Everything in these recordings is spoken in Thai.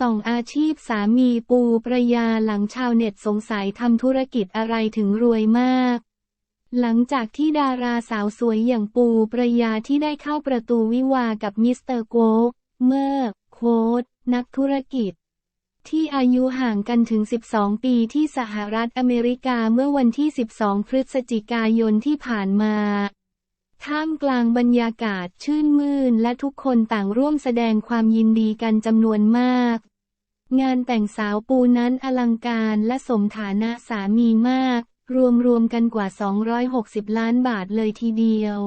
ส่องอาชีพสามีปูประยาหลังชาวเน็ตสงสัยทำธุรกิจอะไรถึงรวยมาก หลังจากที่ดาราสาวสวยอย่างปูประยาที่ได้เข้าประตูวิวากับมิสเตอร์โกกเมอร์โค้ดนักธุรกิจ ที่อายุห่างกันถึง 12 ปีที่สหรัฐอเมริกาเมื่อวันที่ 12 พฤศจิกายนที่ผ่านมาท่ามกลางบรรยากาศชื่นมื่นและทุกคนต่างร่วมแสดงความยินดีกันจำนวนมาก งานแต่งสาวปูนั้นอลังการและสมฐานะสามีมาก รวมๆกันกว่า 260 ล้านบาทเลยทีเดียว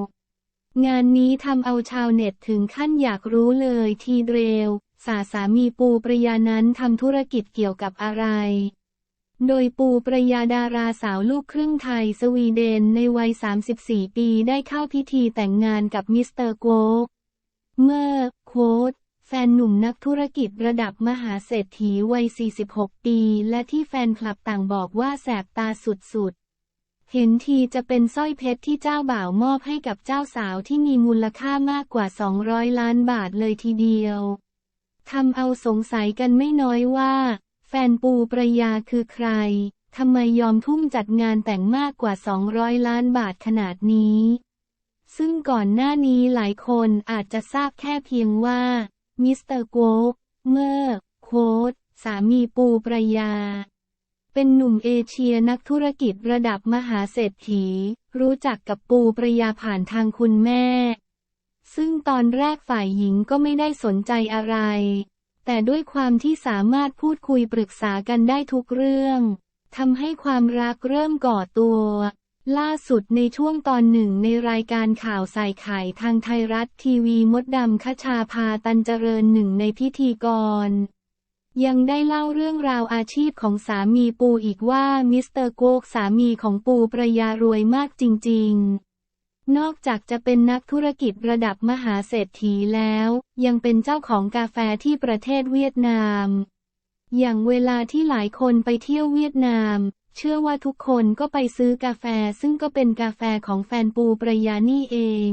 งานนี้ทำเอาชาวเน็ตถึงขั้นอยากรู้เลยทีเร็วสาสามีปูประยานั้นทำธุรกิจเกี่ยวกับอะไร โดยปูประยาดาราสาวลูกครึ่งไทยสวีเดนในวัย 34 ปีได้เข้าพิธีแต่งงานกับมิสเตอร์โกกเมื่อโค้ด แฟนหนุ่มนักธุรกิจระดับมหาเศรษฐีวัย 46 ปี และที่แฟนคลับต่างบอกว่าแสบตาสุดๆ เห็นทีจะเป็นสร้อยเพชรที่เจ้าบ่าวมอบให้กับเจ้าสาวที่มีมูลค่ามากกว่า 200 ล้านบาทเลยทีเดียว ทำเอาสงสัยกันไม่น้อยว่า แฟนปูประยาคือใคร ทำไมยอมทุ่มจัดงานแต่งมากกว่า 200 ล้านบาทขนาดนี้ ซึ่งก่อนหน้านี้หลายคนอาจจะทราบแค่เพียงว่า มิสเตอร์โกกเมอร์โค้ดสามีปูประยา เป็นหนุ่มเอเชียนักธุรกิจระดับมหาเศรษฐี รู้จักกับปูประยาผ่านทางคุณแม่ ซึ่งตอนแรกฝ่ายหญิงก็ไม่ได้สนใจอะไร แต่ด้วยความที่สามารถพูดคุยปรึกษากันได้ทุกเรื่องทำให้ความรักเริ่มก่อตัว ล่าสุดในช่วงตอนหนึ่งในรายการข่าวใส่ไข่ทางไทยรัฐทีวีมดดำคชาพาตันเจริญหนึ่งในพิธีกร ยังได้เล่าเรื่องราวอาชีพของสามีปูอีกว่ามิสเตอร์โกกสามีของปูประยารวยมากจริง ๆ นอกจากจะเป็นนักธุรกิจระดับมหาเศรษฐีแล้ว ยังเป็นเจ้าของกาแฟที่ประเทศเวียดนามอย่างเวลาที่หลายคนไปเที่ยวเวียดนาม เชื่อว่าทุกคนก็ไปซื้อกาแฟซึ่งก็เป็นกาแฟของแฟนปูประยานี่เอง